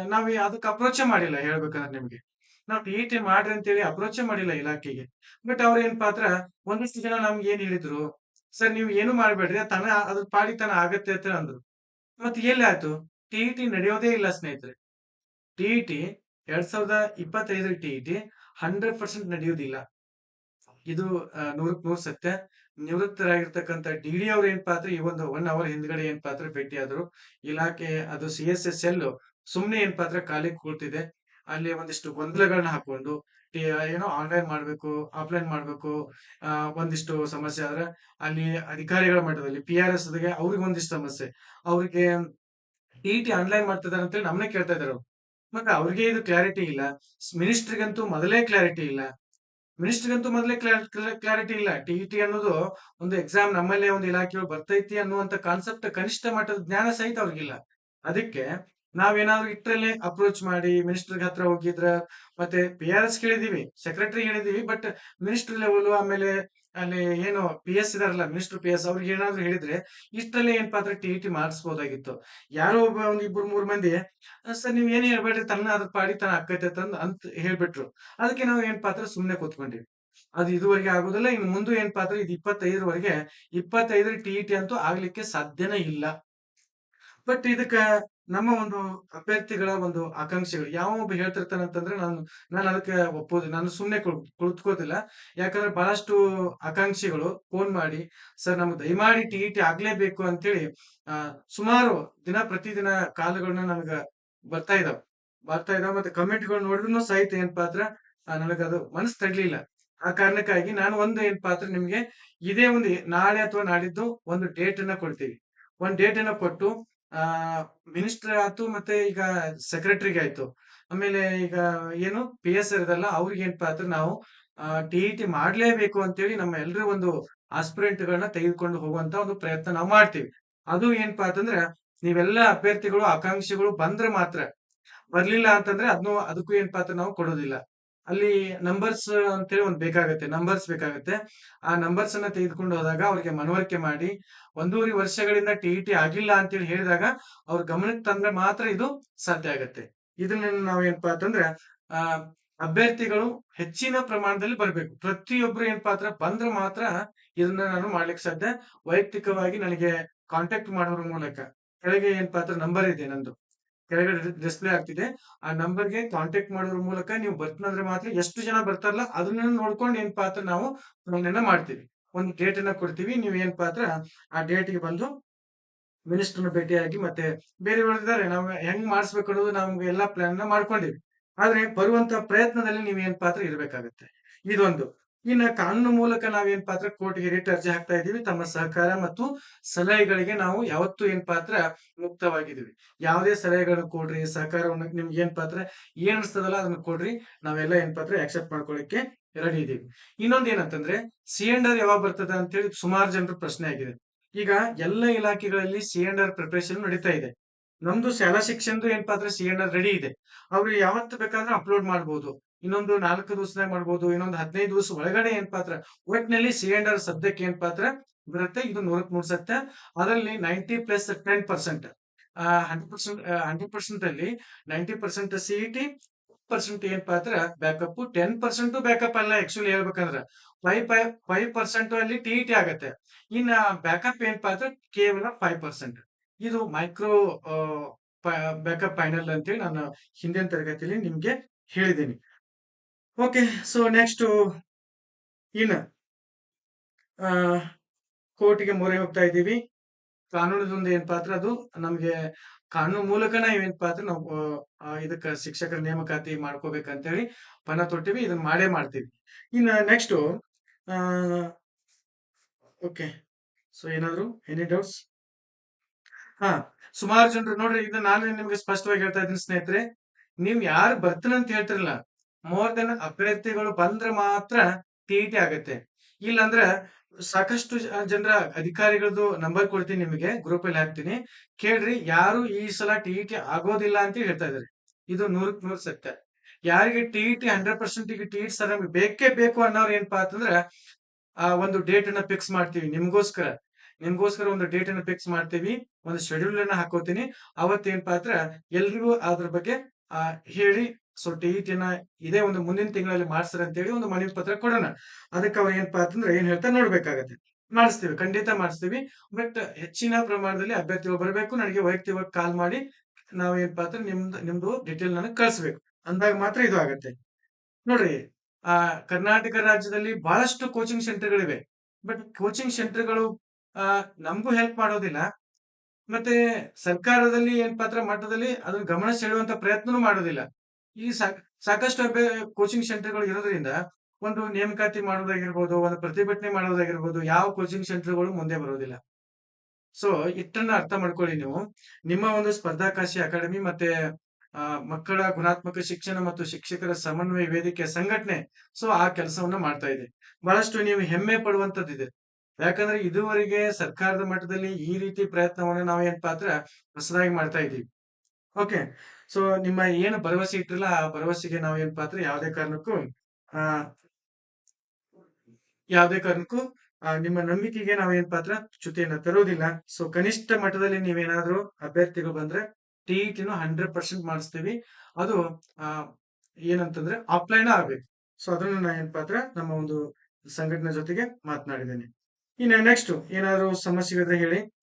S1: ನಾವ್ ಅದಕ್ಕೆ ಅಪ್ರೋಚೇ ಮಾಡಿಲ್ಲ ಹೇಳ್ಬೇಕಂದ್ರೆ ನಿಮ್ಗೆ. ನಾವು ಟಿ ಟಿ ಮಾಡ್ರಿ ಅಂತೇಳಿ ಅಪ್ರೋಚ್ ಮಾಡಿಲ್ಲ ಇಲಾಖೆಗೆ. ಬಟ್ ಅವ್ರ ಏನ್ ಪಾತ್ರ? ಒಂದಿಷ್ಟು ಜನ ನಮ್ಗೆ ಏನ್ ಹೇಳಿದ್ರು? ಸರ್, ನೀವು ಏನು ಮಾಡ್ಬೇಡ್ರಿ? ತನ ಅದ್ರ ಪಾಡಿ ತನ ಆಗತ್ತೆ ಅಂತ ಅಂದ್ರು. ಮತ್ತೆ ಎಲ್ಲಿ ಆಯ್ತು? ಟಿ ಟಿ ನಡೆಯೋದೇ ಇಲ್ಲ ಸ್ನೇಹಿತರೆ. ಟಿ ಟಿ ಎರಡ್ ಸಾವಿರದ ಇಪ್ಪತ್ತೈದರ ಟಿ ಟಿ ಹಂಡ್ರೆಡ್ ಪರ್ಸೆಂಟ್ ನಡೆಯೋದಿಲ್ಲ. ಇದು ನೂರಕ್ ನೂರ್ ಸತ್ಯ. ನಿವೃತ್ತರಾಗಿರ್ತಕ್ಕಂಥ ಡಿ ಡಿ ಅವ್ರ ಏನ್ ಪಾತ್ರ? ಈ ಒಂದು ಒನ್ ಅವರ್ ಹಿಂದ್ಗಡೆ ಏನ್ ಪಾತ್ರ? ಭೇಟಿ ಆದ್ರು ಇಲಾಖೆ, ಅದು ಸಿ ಎಸ್ ಎಸ್ ಎಲ್ ಸುಮ್ನೆ ಏನ್ ಪಾತ್ರ? ಖಾಲಿ ಕೂಳ್ತಿದೆ ಅಲ್ಲಿ ಒಂದಿಷ್ಟು ಗೊಂದಲಗಳನ್ನ ಹಾಕೊಂಡು ಏನೋ ಆನ್ಲೈನ್ ಮಾಡ್ಬೇಕು ಆಫ್ಲೈನ್ ಮಾಡ್ಬೇಕು ಒಂದಿಷ್ಟು ಸಮಸ್ಯೆ ಆದ್ರೆ ಅಲ್ಲಿ ಅಧಿಕಾರಿಗಳ ಮಟ್ಟದಲ್ಲಿ ಪಿ ಆರ್ ಎಸ್ ಅವ್ರಿಗೆ ಒಂದಿಷ್ಟು ಸಮಸ್ಯೆ. ಅವ್ರಿಗೆ ಟಿ ಟಿ ಆನ್ಲೈನ್ ಮಾಡ್ತಿದಾರೆ ಅಂತೇಳಿ ನಮ್ಮನ್ನೇ ಕೇಳ್ತಾ ಇದಾರೆ. ಮತ್ತೆ ಅವ್ರಿಗೆ ಇದು ಕ್ಲಾರಿಟಿ ಇಲ್ಲ. ಮಿನಿಸ್ಟ್ರಿಗಂತೂ ಮೊದಲೇ ಕ್ಲಾರಿಟಿ ಇಲ್ಲ. ಮಿನಿಸ್ಟ್ರಿಗಂತೂ ಮೊದಲೇ ಕ್ಲಾರಿಟಿ ಇಲ್ಲ. ಟಿ ಟಿ ಅನ್ನೋದು ಒಂದು ಎಕ್ಸಾಮ್ ನಮ್ಮಲ್ಲೇ ಒಂದು ಇಲಾಖೆಯು ಬರ್ತೈತಿ ಅನ್ನುವಂತ ಕಾನ್ಸೆಪ್ಟ್ ಕನಿಷ್ಠ ಮಟ್ಟದ ಜ್ಞಾನ ಸಹಿತ ಅವ್ರಿಗಿಲ್ಲ. ಅದಕ್ಕೆ ನಾವೇನಾದ್ರೂ ಇಟ್ರಲ್ಲೇ ಅಪ್ರೋಚ್ ಮಾಡಿ ಮಿನಿಸ್ಟರ್ ಹತ್ರ ಹೋಗಿದ್ರ, ಮತ್ತೆ ಪಿ ಆರ್ ಎಸ್ ಕೇಳಿದೀವಿ ಸೆಕ್ರೆಟರಿ ಹೇಳಿದೀವಿ ಬಟ್ ಮಿನಿಸ್ಟರ್ ಲೆವೆಲ್ ಆಮೇಲೆ ಅಲ್ಲಿ ಏನು ಪಿ ಎಸ್ ಇದಾರಲ್ಲ ಮಿನಿಸ್ಟರ್ ಪಿ ಎಸ್ ಅವ್ರಿಗೆ ಏನಾದ್ರು ಹೇಳಿದ್ರೆ ಇಷ್ಟರಲ್ಲೇ ಏನ್ ಪಾತ್ರ ಟಿ ಟಿ ಮಾಡಿಸ್ಬೋದಾಗಿತ್ತು. ಯಾರೋ ಒಬ್ಬ ಒಂದ್ ಇಬ್ರು ಮೂರ್ ಮಂದಿ ಸರ್ ನೀವ್ ಏನ್ ಹೇಳ್ಬೇಡ್ರಿ, ತನ್ನ ಅದ್ರ ಪಾಡಿ ತನ್ನ ಅಕ್ಕೈತೆ ಅಂತ ಅಂತ ಹೇಳ್ಬಿಟ್ರು. ಅದಕ್ಕೆ ನಾವು ಏನ್ ಪಾತ್ರ ಸುಮ್ನೆ ಕೂತ್ಕೊಂಡಿವಿ. ಅದು ಇದುವರೆಗೆ ಆಗುದಿಲ್ಲ, ಇನ್ನು ಮುಂದೆ ಏನ್ ಪಾತ್ರ ಇದು ಇಪ್ಪತ್ತೈದರವರೆಗೆ ಇಪ್ಪತ್ತೈದರ ಟಿ ಟಿ ಅಂತೂ ಆಗ್ಲಿಕ್ಕೆ ಸಾಧ್ಯನೇ ಇಲ್ಲ. ಬಟ್ ಇದಕ್ಕ ನಮ್ಮ ಒಂದು ಅಭ್ಯರ್ಥಿಗಳ ಒಂದು ಆಕಾಂಕ್ಷೆಗಳು. ಯಾವ ಒಬ್ಬ ಹೇಳ್ತಿರ್ತಾನೆ ಅಂತಂದ್ರೆ ನಾನು ನಾನು ಅದಕ್ಕೆ ಒಪ್ಪೋದು ನಾನು ಸುಮ್ಮನೆ ಕುಳ್- ಕುಳಿತುಕೋದಿಲ್ಲ ಯಾಕಂದ್ರೆ ಬಹಳಷ್ಟು ಆಕಾಂಕ್ಷಿಗಳು ಫೋನ್ ಮಾಡಿ, ಸರ್, ನಮ್ಗೆ ದಯಮಾಡಿ ಟಿ ಟಿ ಆಗ್ಲೇಬೇಕು ಅಂತೇಳಿ ಸುಮಾರು ದಿನ ಪ್ರತಿದಿನ ಕಾಲಗಳನ್ನ ನನ್ಗ ಬರ್ತಾ ಇದಾವ. ಬರ್ತಾ ಇದಾವ ಮತ್ತೆ ಕಮೆಂಟ್ಗಳು ನೋಡಿದ್ರು ಸಹಿತ ಏನ್ ಪಾತ್ರ? ನನಗದು ಮನಸ್ಸು ತಡ್ಲಿಲ್ಲ ಆ ಕಾರಣಕ್ಕಾಗಿ ನಾನು ಒಂದು ಏನ್ ಪಾತ್ರ ನಿಮ್ಗೆ, ಇದೇ ಒಂದು ನಾಳೆ ಅಥವಾ ನಾಡಿದ್ದು ಒಂದು ಡೇಟ್ ಅನ್ನ ಕೊಡ್ತೀವಿ. ಒಂದ್ ಡೇಟ್ ಅನ್ನ ಕೊಟ್ಟು ಆ ಮಿನಿಸ್ಟರ್ ಆಯ್ತು ಮತ್ತೆ ಈಗ ಸೆಕ್ರೆಟರಿಗೆ ಆಯ್ತು. ಆಮೇಲೆ ಈಗ ಏನು ಪಿ ಎಸ್ ಇರದಲ್ಲ ಅವ್ರಿಗೆ ಏನಪ್ಪಾ ಅಂದ್ರೆ ನಾವು ಟಿ ಇ ಟಿ ಮಾಡ್ಲೇಬೇಕು ಅಂತೇಳಿ ನಮ್ಮ ಎಲ್ರೂ ಒಂದು ಆಸ್ಪಿರೆಂಟ್ ಗಳನ್ನ ತೆಗೆದುಕೊಂಡು ಹೋಗುವಂತ ಒಂದು ಪ್ರಯತ್ನ ನಾವು ಮಾಡ್ತೀವಿ. ಅದು ಏನಪ್ಪಾ ಅಂತಂದ್ರೆ ನೀವೆಲ್ಲ ಅಭ್ಯರ್ಥಿಗಳು, ಆಕಾಂಕ್ಷಿಗಳು ಬಂದ್ರೆ ಮಾತ್ರ. ಬರ್ಲಿಲ್ಲ ಅಂತಂದ್ರೆ ಅದನ್ನು ಅದಕ್ಕೂ ಏನಪ್ಪಾ ಅಂತ ನಾವು ಕೊಡೋದಿಲ್ಲ. ಅಲ್ಲಿ ನಂಬರ್ಸ್ ಅಂತೇಳಿ ಒಂದು ಬೇಕಾಗುತ್ತೆ ನಂಬರ್ಸ್ ಬೇಕಾಗುತ್ತೆ. ಆ ನಂಬರ್ಸ್ ಅನ್ನ ತೆಗೆದುಕೊಂಡು ಹೋದಾಗ ಅವ್ರಿಗೆ ಮನವರಿಕೆ ಮಾಡಿ, ಒಂದೂವರೆ ವರ್ಷಗಳಿಂದ ಟಿ ಟಿ ಆಗಿಲ್ಲ ಅಂತೇಳಿ ಹೇಳಿದಾಗ ಅವ್ರ ಗಮನಕ್ಕೆ ತಂದ್ರೆ ಮಾತ್ರ ಇದು ಸಾಧ್ಯ ಆಗತ್ತೆ. ಇದನ್ನ ನಾವೇನಪ್ಪಾ ಅಂತಂದ್ರೆ, ಆ, ಅಭ್ಯರ್ಥಿಗಳು ಹೆಚ್ಚಿನ ಪ್ರಮಾಣದಲ್ಲಿ ಬರ್ಬೇಕು. ಪ್ರತಿಯೊಬ್ರು ಏನಪ್ಪಾ ಅಂದ್ರೆ ಬಂದ್ರೆ ಮಾತ್ರ ಇದನ್ನ ನಾನು ಮಾಡ್ಲಿಕ್ಕೆ ಸಾಧ್ಯ. ವೈಯಕ್ತಿಕವಾಗಿ ನನಗೆ ಕಾಂಟ್ಯಾಕ್ಟ್ ಮಾಡೋರ ಮೂಲಕ. ಕೆಳಗೆ ಏನಪ್ಪಾ ಅಂದ್ರೆ ನಂಬರ್ ಇದೆ ನಂದು. ಕೆಳಗಡೆ ಡಿಸ್ಪ್ಲೇ ಆಗ್ತಿದೆ. ಆ ನಂಬರ್ಗೆ ಕಾಂಟ್ಯಾಕ್ಟ್ ಮಾಡೋದ್ರ ಮೂಲಕ ನೀವು ಬರ್ತಾರೆ ಮಾತ್ರ ಎಷ್ಟು ಜನ ಬರ್ತಾರಲ್ಲ ಅದನ್ನ ನೋಡ್ಕೊಂಡು ಏನ್ ಪಾತ್ರ ನಾವು ಫೋನ್ ಮಾಡ್ತೀವಿ. ಒಂದು ಡೇಟ್ ಅನ್ನ ಕೊಡ್ತೀವಿ. ನೀವು ಏನ್ ಪಾತ್ರ ಆ ಡೇಟ್ಗೆ ಬಂದು ಮಿನಿಸ್ಟರ್ನ ಭೇಟಿಯಾಗಿ ಮತ್ತೆ ಬೇರೆ ಇದ್ದಾರೆ. ನಾವು ಹೆಂಗ್ ಮಾಡಿಸ್ಬೇಕು ಅನ್ನೋದು ನಮ್ಗೆ ಎಲ್ಲಾ ಪ್ಲಾನ್ ಮಾಡ್ಕೊಂಡಿವಿ. ಆದ್ರೆ ಬರುವಂತ ಪ್ರಯತ್ನದಲ್ಲಿ ನೀವು ಏನ್ ಪಾತ್ರ ಇರ್ಬೇಕಾಗತ್ತೆ. ಇದೊಂದು. ಇನ್ನ ಕಾನೂನು ಮೂಲಕ ನಾವೇನ್ ಪಾತ್ರ ಕೋರ್ಟ್ಗೆ ರಿಟ್ ಅರ್ಜಿ ಹಾಕ್ತಾ ಇದೀವಿ ತಮ್ಮ ಸಹಕಾರ ಮತ್ತು ಸಲಹೆಗಳಿಗೆ ನಾವು ಯಾವತ್ತೂ ಏನ್ ಪಾತ್ರ ಮುಕ್ತವಾಗಿದ್ದೀವಿ. ಯಾವುದೇ ಸಲಹೆಗಳನ್ನ ಕೊಡ್ರಿ, ಸಹಕಾರವನ್ನು ನಿಮ್ಗೆ ಏನ್ ಪಾತ್ರ, ಏನ್ ಅನ್ಸ್ತದಲ್ಲ ಅದನ್ನ ಕೊಡ್ರಿ, ನಾವೆಲ್ಲ ಏನ್ ಪಾತ್ರ ಆಕ್ಸೆಪ್ಟ್ ಮಾಡ್ಕೊಳ್ಳಿಕ್ಕೆ ರೆಡಿ ಇದೀವಿ ಇನ್ನೊಂದ್ ಏನಂತಂದ್ರೆ ಸಿ ಅಂಡ್ ಆರ್ ಯಾವಾಗ ಬರ್ತದ ಅಂತ ಹೇಳಿ ಸುಮಾರು ಜನರ ಪ್ರಶ್ನೆ ಆಗಿದೆ. ಈಗ ಎಲ್ಲ ಇಲಾಖೆಗಳಲ್ಲಿ ಸಿ ಪ್ರಿಪ್ರೇಷನ್ ನಡೀತಾ ಇದೆ. ನಮ್ದು ಶಾಲಾ ಶಿಕ್ಷಣದ್ದು ಏನ್ ಪಾತ್ರ ಸಿ ಅಂಡ್ ಆರ್ ರೆಡಿ ಇದೆ. ಅವ್ರು ಯಾವತ್ತು ಬೇಕಾದ್ರೆ ಅಪ್ಲೋಡ್ ಮಾಡ್ಬೋದು. ಇನ್ನೊಂದು ನಾಲ್ಕು ದಿವಸದಾಗ ಮಾಡ್ಬೋದು, ಇನ್ನೊಂದು ಹದಿನೈದು ದಿವಸ ಒಳಗಡೆ ಏನ್ ಪಾತ್ರ? ಒಟ್ಟಿನಲ್ಲಿ ಸಿ ಅಂಡ್ ಆರ್ ಸದ್ಯಕ್ಕೆ ಏನ್ ಪಾತ್ರ? ಬರುತ್ತೆ, ಇದು ನೂರಕ್ ನೂರ್ ಸತ್ಯ. ಅದರಲ್ಲಿ ninety plus ten percent hundred percent hundred ಅಲ್ಲಿ ನೈಂಟಿ ಪರ್ಸೆಂಟ್ ಸಿಇಟಿ, ಪರ್ಸೆಂಟ್ ಏನ್ ಪಾತ್ರ? ಬ್ಯಾಕಪ್ ಟೆನ್ ಪರ್ಸೆಂಟ್ ಬ್ಯಾಕಪ್ ಅಲ್ಲ, ಆಕ್ಚುಲಿ ಹೇಳ್ಬೇಕಂದ್ರ. ಫೈವ್ ಫೈವ್ ಪರ್ಸೆಂಟ್ ಅಲ್ಲಿ ಟಿ ಟಿ ಆಗತ್ತೆ. ಇನ್ನ ಬ್ಯಾಕಪ್ ಏನ್ ಪಾತ್ರ? ಕೇವಲ ಫೈವ್ ಪರ್ಸೆಂಟ್. ಇದು ಮೈಕ್ರೋ ಬ್ಯಾಕಪ್ ಫೈನಲ್ ಅಂತೇಳಿ ನಾನು ಹಿಂದಿನ ತರಗತಿಯಲ್ಲಿ ನಿಮ್ಗೆ ಹೇಳಿದ್ದೀನಿ. ಓಕೆ ಸೊ ನೆಕ್ಸ್ಟ್ ಇನ್ನು ಕೋರ್ಟಿಗೆ ಮೊರೆ ಹೋಗ್ತಾ ಇದ್ದೀವಿ. ಕಾನೂನದೊಂದು ಏನ್ ಪಾತ್ರ ಅದು? ನಮ್ಗೆ ಕಾನೂನು ಮೂಲಕನ ಏನ್ ಪಾತ್ರ? ನಾವು ಇದಕ್ಕೆ ಶಿಕ್ಷಕರ ನೇಮಕಾತಿ ಮಾಡ್ಕೋಬೇಕಂತೇಳಿ ಪಣ ತೊಟ್ಟಿವಿ, ಇದನ್ನ ಮಾಡೇ ಮಾಡ್ತೀವಿ. ಇನ್ನ ನೆಕ್ಸ್ಟ್ ಓಕೆ ಸೊ ಏನಾದ್ರು ಎನಿ ಡೌಟ್ಸ್ ಹಾ, ಸುಮಾರು ಜನರು ನೋಡ್ರಿ ಇದನ್ನ ನಾನು ನಿಮ್ಗೆ ಸ್ಪಷ್ಟವಾಗಿ ಹೇಳ್ತಾ ಇದ್ದೀನಿ ಸ್ನೇಹಿತರೆ. ನೀವ್ ಯಾರು ಬರ್ತಾನಂತ ಹೇಳ್ತಿರಲ್ಲ ಮೋರ್ ದೆನ್ ಅಭ್ಯರ್ಥಿಗಳು ಬಂದ್ರೆ ಮಾತ್ರ ಟಿಇಟಿ ಆಗತ್ತೆ. ಇಲ್ಲಾಂದ್ರೆ ಸಾಕಷ್ಟು ಜನರ ಅಧಿಕಾರಿಗಳದ್ದು ನಂಬರ್ ಕೊಡ್ತೀನಿ ನಿಮಗೆ ಗ್ರೂಪ್ ಅಲ್ಲಿ ಹಾಕ್ತೀನಿ. ಕೇಳ್ರಿ, ಯಾರು ಈ ಸಲ ಟಿಇಟಿ ಆಗೋದಿಲ್ಲ ಅಂತ ಹೇಳ್ತಾ ಇದಾರೆ. ಇದು ನೂರಕ್ ನೂರ್ ಸತ್ಯ. ಯಾರಿಗೆ ಟಿಇಟಿ ಹಂಡ್ರೆಡ್ ಪರ್ಸೆಂಟ್ ಈಗ ಸರ್ ನಮ್ಗೆ ಬೇಕೇ ಬೇಕು ಅನ್ನೋರು ಏನಪ್ಪಾ ಅಂತಂದ್ರೆ, ಆ, ಒಂದು ಡೇಟ್ ಅನ್ನ ಫಿಕ್ಸ್ ಮಾಡ್ತೀವಿ ನಿಮ್ಗೋಸ್ಕರ. ನಿಮ್ಗೋಸ್ಕರ ಒಂದು ಡೇಟ್ ಅನ್ನ ಫಿಕ್ಸ್ ಮಾಡ್ತೀವಿ, ಒಂದು ಶೆಡ್ಯೂಲ್ ಅನ್ನ ಹಾಕೋತೀನಿ. ಅವತ್ತೇನಪ್ಪಾ ಪಾತ್ರ ಎಲ್ರಿಗೂ ಅದ್ರ ಬಗ್ಗೆ, ಆ, ಹೇಳಿ ಸೊ ಟಿ ನ ಇದೇ ಒಂದು ಮುಂದಿನ ತಿಂಗಳಲ್ಲಿ ಮಾಡ್ಸ್ತಾರೆ ಅಂತ ಹೇಳಿ ಒಂದು ಮನವಿ ಪತ್ರ ಕೊಡೋಣ. ಅದಕ್ಕೆ ಅವ್ರು ಏನಪ್ಪಾ ಅಂತಂದ್ರೆ ಏನ್ ಹೇಳ್ತಾ ನೋಡ್ಬೇಕಾಗತ್ತೆ. ಮಾಡಿಸ್ತೀವಿ, ಖಂಡಿತ ಮಾಡಿಸ್ತೀವಿ. ಬಟ್ ಹೆಚ್ಚಿನ ಪ್ರಮಾಣದಲ್ಲಿ ಅಭ್ಯರ್ಥಿಗಳು ಬರಬೇಕು, ನನಗೆ ವೈಯಕ್ತಿಕವಾಗಿ ಕಾಲ್ ಮಾಡಿ ನಾವ್ ಏನಪ್ಪಾ ಅಂದ್ರೆ ನಿಮ್ದು ನಿಮ್ದು ಡೀಟೇಲ್ ನನಗೆ ಕಳಿಸ್ಬೇಕು. ಅಂದಾಗ ಮಾತ್ರ ಇದು ಆಗತ್ತೆ. ನೋಡ್ರಿ, ಆ ಕರ್ನಾಟಕ ರಾಜ್ಯದಲ್ಲಿ ಬಹಳಷ್ಟು ಕೋಚಿಂಗ್ ಸೆಂಟರ್ಗಳಿವೆ ಬಟ್ ಕೋಚಿಂಗ್ ಸೆಂಟರ್ಗಳು ಆ, ನಮಗೂ ಹೆಲ್ಪ್ ಮಾಡೋದಿಲ್ಲ. ಮತ್ತೆ ಸರ್ಕಾರದಲ್ಲಿ ಏನ್ ಪಾತ್ರ ಮಟ್ಟದಲ್ಲಿ ಅದನ್ನ ಗಮನ ಸೆಳೆಯುವಂತ ಪ್ರಯತ್ನನೂ ಮಾಡೋದಿಲ್ಲ. ಈ ಸಾಕ್- ಸಾಕಷ್ಟು ಕೋಚಿಂಗ್ ಸೆಂಟರ್ಗಳು ಇರೋದ್ರಿಂದ ಒಂದು ನೇಮಕಾತಿ ಮಾಡೋದಾಗಿರ್ಬೋದು, ಒಂದು ಪ್ರತಿಭಟನೆ ಮಾಡೋದಾಗಿರ್ಬೋದು, ಯಾವ ಕೋಚಿಂಗ್ ಸೆಂಟರ್ಗಳು ಮುಂದೆ ಬರೋದಿಲ್ಲ. ಸೊ ಇಷ್ಟನ್ನ ಅರ್ಥ ಮಾಡ್ಕೊಳ್ಳಿ ನೀವು. ನಿಮ್ಮ ಒಂದು ಸ್ಪರ್ಧಾಕಾಶಿ ಅಕಾಡೆಮಿ ಮತ್ತೆ ಮಕ್ಕಳ ಗುಣಾತ್ಮಕ ಶಿಕ್ಷಣ ಮತ್ತು ಶಿಕ್ಷಕರ ಸಮನ್ವಯ ವೇದಿಕೆ ಸಂಘಟನೆ ಸೊ ಆ ಕೆಲಸವನ್ನ ಮಾಡ್ತಾ ಇದೆ. ಬಹಳಷ್ಟು ನೀವು ಹೆಮ್ಮೆ ಪಡುವಂತದ್ದಿದೆ ಯಾಕಂದ್ರೆ ಇದುವರೆಗೆ ಸರ್ಕಾರದ ಮಟ್ಟದಲ್ಲಿ ಈ ರೀತಿ ಪ್ರಯತ್ನವನ್ನ ನಾವು ಏನ್ ಪಾತ್ರ ಹೊಸದಾಗಿ ಮಾಡ್ತಾ ಇದೀವಿ ಓಕೆ ಸೊ ನಿಮ್ಮ ಏನು ಭರವಸೆ ಇಟ್ಟಿರಲ್ಲ ಆ ಭರವಸೆಗೆ ನಾವು ಏನ್ ಅಂದ್ರೆ ಯಾವುದೇ ಕಾರಣಕ್ಕೂ, ಆ, ಯಾವುದೇ ಕಾರಣಕ್ಕೂ ನಿಮ್ಮ ನಂಬಿಕೆಗೆ ನಾವು ಏನಪ್ಪಾ ಅಂದ್ರೆ ಚ್ಯುತಿಯನ್ನ ತರೋದಿಲ್ಲ. ಸೊ ಕನಿಷ್ಠ ಮಟ್ಟದಲ್ಲಿ ನೀವೇನಾದ್ರೂ ಅಭ್ಯರ್ಥಿಗಳು ಬಂದ್ರೆ, ಟಿಇಟಿನು ಹಂಡ್ರೆಡ್ ಪರ್ಸೆಂಟ್ ಮಾಡಿಸ್ತೀವಿ. ಅದು, ಆ, ಏನಂತಂದ್ರೆ ಆಫ್ಲೈನ್ ಆಗ್ಬೇಕು. ಸೊ ಅದನ್ನ ನಾ ಏನ್ ಪಾತ್ರ? ನಮ್ಮ ಒಂದು ಸಂಘಟನೆ ಜೊತೆಗೆ ಮಾತನಾಡಿದ್ದೇನೆ. ಇನ್ನ ನೆಕ್ಸ್ಟ್ ಏನಾದ್ರು ಸಮಸ್ಯೆಗಳಿದ್ರೆ ಹೇಳಿ.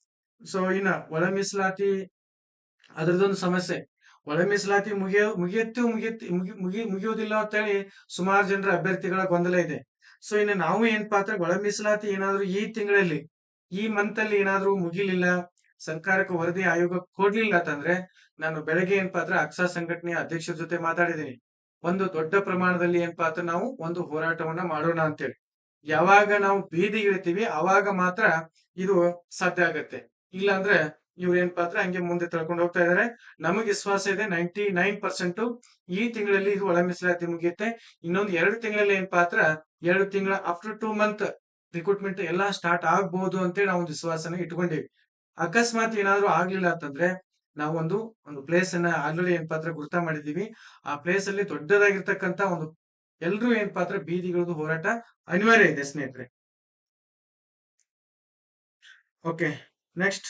S1: ಸೊ ಇನ್ನ ಒಳ ಮೀಸಲಾತಿ ಅದರದೊಂದು ಸಮಸ್ಯೆ. ಒಳ ಮೀಸಲಾತಿ ಮುಗಿಯೋ, ಮುಗಿಯತ್ತು, ಮುಗಿಯತ್ತಿ, ಮುಗಿ ಮುಗಿ ಮುಗಿಯೋದಿಲ್ಲ ಅಂತ ಹೇಳಿ ಸುಮಾರು ಜನರ ಅಭ್ಯರ್ಥಿಗಳ ಗೊಂದಲ ಇದೆ. ಸೊ ಇನ್ನು ನಾವು ಏನಪ್ಪಾ ಪಾತ್ರ ಒಳ ಮೀಸಲಾತಿ ಏನಾದ್ರು ಈ ತಿಂಗಳಲ್ಲಿ, ಈ ಮಂತ್ ಅಲ್ಲಿ ಏನಾದ್ರು ಮುಗಿಲಿಲ್ಲ, ಸರ್ಕಾರಕ್ಕೆ ವರದಿ ಆಯೋಗ ಕೊಡ್ಲಿಲ್ಲ ಅಂತಂದ್ರೆ, ನಾನು ಬೆಳಗ್ಗೆ ಏನಪ್ಪಾ ಅಂದ್ರೆ ಅಕ್ಸಾ ಸಂಘಟನೆಯ ಅಧ್ಯಕ್ಷರ ಜೊತೆ ಮಾತಾಡಿದ್ದೀನಿ. ಒಂದು ದೊಡ್ಡ ಪ್ರಮಾಣದಲ್ಲಿ ಏನಪ್ಪಾ ಅಂದ್ರೆ ನಾವು ಒಂದು ಹೋರಾಟವನ್ನ ಮಾಡೋಣ ಅಂತೇಳಿ. ಯಾವಾಗ ನಾವು ಬೀದಿಗಿಳಿತೀವಿ, ಅವಾಗ ಮಾತ್ರ ಇದು ಸಾಧ್ಯ ಆಗತ್ತೆ. ಇಲ್ಲ ಅಂದ್ರೆ ಇವ್ರು ಏನ್ ಪಾತ್ರ, ಹಂಗೆ ಮುಂದೆ ತಳ್ಕೊಂಡು ಹೋಗ್ತಾ ಇದಾರೆ. ನಮಗೆ ವಿಶ್ವಾಸ ಇದೆ ನೈಂಟಿ ನೈನ್ ಪರ್ಸೆಂಟ್ ಈ ತಿಂಗಳಲ್ಲಿ ಇದು ಒಳ ಮೀಸಲಾತಿ ಮುಗಿಯುತ್ತೆ. ಇನ್ನೊಂದು ಎರಡು ತಿಂಗಳಲ್ಲಿ ಏನ್ ಪಾತ್ರ, ಎರಡು ತಿಂಗಳ ಆಫ್ಟರ್ ಟೂ ಮಂತ್ ರಿಕ್ರೂಟ್ಮೆಂಟ್ ಎಲ್ಲಾ ಸ್ಟಾರ್ಟ್ ಆಗ್ಬಹುದು ಅಂತೇಳಿ ನಾವು ಒಂದು ವಿಶ್ವಾಸನ ಇಟ್ಕೊಂಡಿವಿ. ಅಕಸ್ಮಾತ್ ಏನಾದ್ರು ಆಗ್ಲಿಲ್ಲ ಅಂತಂದ್ರೆ, ನಾವೊಂದು, ಒಂದು ಪ್ಲೇಸ್ ಅನ್ನ ಆಲ್ರೆಡಿ ಏನ್ ಪಾತ್ರ ಗುರುತ ಮಾಡಿದೀವಿ ಆ ಪ್ಲೇಸ್ ಅಲ್ಲಿ ದೊಡ್ಡದಾಗಿರ್ತಕ್ಕಂತ ಒಂದು ಎಲ್ರೂ ಏನ್ ಪಾತ್ರ, ಬೀದಿಗಳದ್ದು ಹೋರಾಟ ಅನಿವಾರ್ಯ ಇದೆ ಸ್ನೇಹಿತರೆ. ಓಕೆ ನೆಕ್ಸ್ಟ್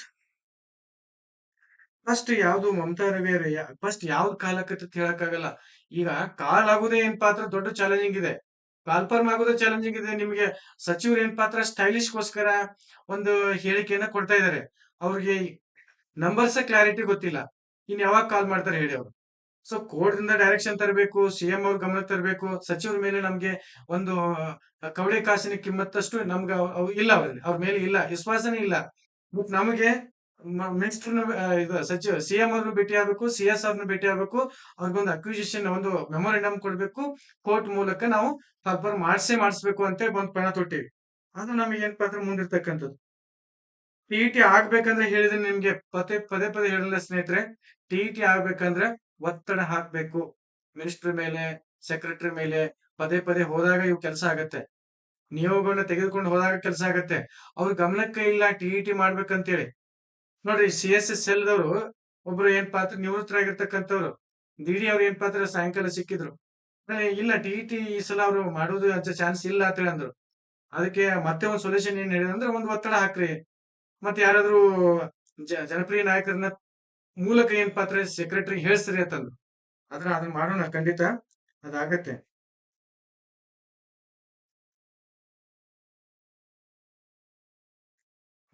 S1: ಫಸ್ಟ್ ಯಾವ್ದು ಮಮತಾ ರವಿ ಫಸ್ಟ್ ಯಾವ್ದು ಕಾಲಕತ್ತೆ ಹೇಳಕ್ಕಾಗಲ್ಲ ಈಗ ಕಾಲ್ ಆಗೋದೇ ಏನ್ ಪಾತ್ರ? ದೊಡ್ಡ ಚಾಲೆಂಜಿಂಗ್ ಇದೆ. ಕಾಲ್ಫರ್ಮ್ ಆಗೋದೇ ಚಾಲೆಂಜಿಂಗ್ ಇದೆ. ನಿಮ್ಗೆ ಸಚಿವರು ಏನ್ ಪಾತ್ರ? ಸ್ಟೈಲಿಶ್ ಗೋಸ್ಕರ ಒಂದು ಹೇಳಿಕೆಯನ್ನ ಕೊಡ್ತಾ ಇದಾರೆ. ಅವ್ರಿಗೆ ನಂಬರ್ಸ್ ಕ್ಲಾರಿಟಿ ಗೊತ್ತಿಲ್ಲ. ಇನ್ ಯಾವಾಗ ಕಾಲ್ ಮಾಡ್ತಾರೆ ಹೇಳಿ ಅವ್ರು. ಸೊ ಕೋರ್ಟ್ ಇಂದ ಡೈರೆಕ್ಷನ್ ತರಬೇಕು ಸಿಎಂ ಅವ್ರ ಗಮನಕ್ಕೆ ತರಬೇಕು. ಸಚಿವರ ಮೇಲೆ ನಮ್ಗೆ ಒಂದು ಕವಡೆ ಕಾಸಿನ ಕಿಮ್ಮತ್ತಷ್ಟು ನಮ್ಗೆ ಇಲ್ಲ ಅವ್ರಲ್ಲಿ. ಅವ್ರ ಮೇಲೆ ಇಲ್ಲ. ವಿಶ್ವಾಸನೇ ಇಲ್ಲ. ಬಟ್ ನಮಗೆ ಮಿನಿಸ್ಟರ್ ಇದು ಸಚಿವ ಸಿಎಂ ಅವ್ರನ್ನ ಭೇಟಿ ಆಗ್ಬೇಕು, ಸಿ ಎಸ್ ಅವ್ರನ್ನ ಭೇಟಿ ಆಗ್ಬೇಕು, ಅವ್ರಿಗೊಂದು ಅಕ್ವಿಸಿಷನ್, ಒಂದು ಮೆಮೊರೆಂಡಮ್ ಕೊಡ್ಬೇಕು, ಕೋರ್ಟ್ ಮೂಲಕ ನಾವು ಕಾಲ್ಫರ್ಮ್ ಮಾಡಿಸೇ ಮಾಡಿಸ್ಬೇಕು ಅಂತ ಒಂದು ಪಣ ತೊಟ್ಟಿವಿ. ಅದು ನಮಗೆ ಏನಪ್ಪಾ ಅಂದ್ರೆ ಮುಂದಿರ್ತಕ್ಕಂಥದ್ದು? ಟಿ ಆಗ್ಬೇಕಂದ್ರೆ ಹೇಳಿದ್ರೆ ನಿಮ್ಗೆ ಪದೇ ಪದೇ ಪದೇ ಹೇಳಲ್ಲ ಸ್ನೇಹಿತರೆ, ಟಿ ಟಿ ಆಗ್ಬೇಕಂದ್ರೆ ಒತ್ತಡ ಹಾಕ್ಬೇಕು. ಮಿನಿಸ್ಟರ್ ಮೇಲೆ, ಸೆಕ್ರೆಟರಿ ಮೇಲೆ, ಪದೇ ಪದೇ ಹೋದಾಗ ಇವು ಕೆಲಸ ಆಗತ್ತೆ. ನಿಯೋಗಗಳನ್ನ ತೆಗೆದುಕೊಂಡು ಹೋದಾಗ ಕೆಲಸ ಆಗತ್ತೆ. ಅವ್ರ ಗಮನಕ್ಕೆ ಇಲ್ಲ ಟಿ ಇ ಟಿ ಮಾಡ್ಬೇಕಂತೇಳಿ. ನೋಡ್ರಿ ಸಿ ಎಸ್ ಎಸ್ ಎಲ್ದವರು ಒಬ್ರು ಏನ್ ಪಾತ್ರ ನಿವೃತ್ತರಾಗಿರ್ತಕ್ಕಂಥವ್ರು. ದಿಢಿ ಅವ್ರು ಏನ್ ಪಾತ್ರ ಸಾಯಂಕಾಲ ಸಿಕ್ಕಿದ್ರು. ಇಲ್ಲ ಇಲ್ಲ, ಟಿ ಈ ಸಲ ಅವರು ಮಾಡೋದು ಚಾನ್ಸ್ ಇಲ್ಲ ಅಂತ ಹೇಳಿ ಅಂದ್ರು ಅದಕ್ಕೆ ಮತ್ತೆ ಒಂದ್ ಸೊಲ್ಯೂಷನ್ ಏನ್ ಹೇಳಿದ್ರೆ ಅಂದ್ರೆ ಒಂದ್ ಒತ್ತಡ ಹಾಕ್ರಿ. ಮತ್ತೆ ಯಾರಾದ್ರು ಜನಪ್ರಿಯ ನಾಯಕರನ್ನ ಮೂಲಕ ಏನ್ ಪಾತ್ರ ಸೆಕ್ರೆಟರಿ ಹೇಳ್ಸ್ರಿ ಅಂತಂದ್ರು. ಅದ್ರ ಅದನ್ನ ಮಾಡೋಣ, ಖಂಡಿತ ಅದಾಗತ್ತೆ.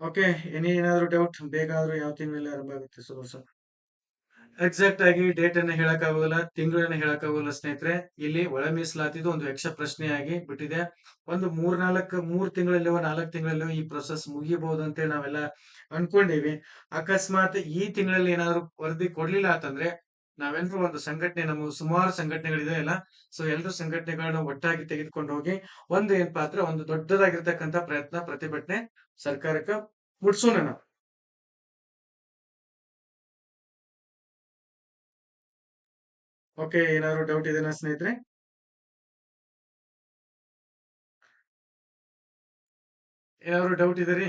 S1: ಓಕೆ ಎನಿ ಏನಾದ್ರು ಡೌಟ್ ಬೇಗ ಆದ್ರೂ ಯಾವ ತಿಂಗಳಲ್ಲಿ ಆರಂಭ ಆಗುತ್ತೆ ಸುರಸ ಎಕ್ಸಾಕ್ಟ್ ಆಗಿ ಡೇಟ್ ಅನ್ನ ಹೇಳಕ್ ಆಗೋದಿಲ್ಲ ತಿಂಗಳನ್ನ ಹೇಳಕ್ ಆಗೋದಿಲ್ಲ ಸ್ನೇಹಿತರೆ. ಇಲ್ಲಿ ಒಳ ಮೀಸಲಾತಿದ್ದು ಒಂದು ಯಕ್ಷ ಪ್ರಶ್ನೆಯಾಗಿ ಬಿಟ್ಟಿದೆ. ಒಂದು ಮೂರ್ ನಾಲ್ಕು ಮೂರ್ ತಿಂಗಳಲ್ಲೋ, ನಾಲ್ಕು ತಿಂಗಳಲ್ಲೋ ಈ ಪ್ರೊಸೆಸ್ ಮುಗಿಬಹುದು ಅಂತೇಳಿ ನಾವೆಲ್ಲ ಅನ್ಕೊಂಡಿವಿ. ಅಕಸ್ಮಾತ್ ಈ ತಿಂಗಳಲ್ಲಿ ಏನಾದ್ರು ವರದಿ ಕೊಡ್ಲಿಲ್ಲ ಅಂತಂದ್ರೆ ನಾವೆಲ್ಲರೂ ಒಂದು ಸಂಘಟನೆ, ನಮ್ಮ ಸುಮಾರು ಸಂಘಟನೆಗಳಿದೆ ಅಲ್ಲ? ಸೊ ಎಲ್ಲರೂ ಸಂಘಟನೆಗಳನ್ನ ಒಟ್ಟಾಗಿ ತೆಗೆದುಕೊಂಡು ಹೋಗಿ ಒಂದು ಏನಪ್ಪಾ ಅಂದ್ರೆ ಒಂದು ದೊಡ್ಡದಾಗಿರ್ತಕ್ಕಂಥ ಪ್ರಯತ್ನ, ಪ್ರತಿಭಟನೆ ಸರ್ಕಾರಕ್ಕೆ ಮುಟ್ಸೋಣ ಓಕೆ ಏನಾದ್ರು ಡೌಟ್ ಇದೆನಾ ಸ್ನೇಹಿತರೆ? ಏನಾದ್ರು ಡೌಟ್ ಇದೆ ರೀ?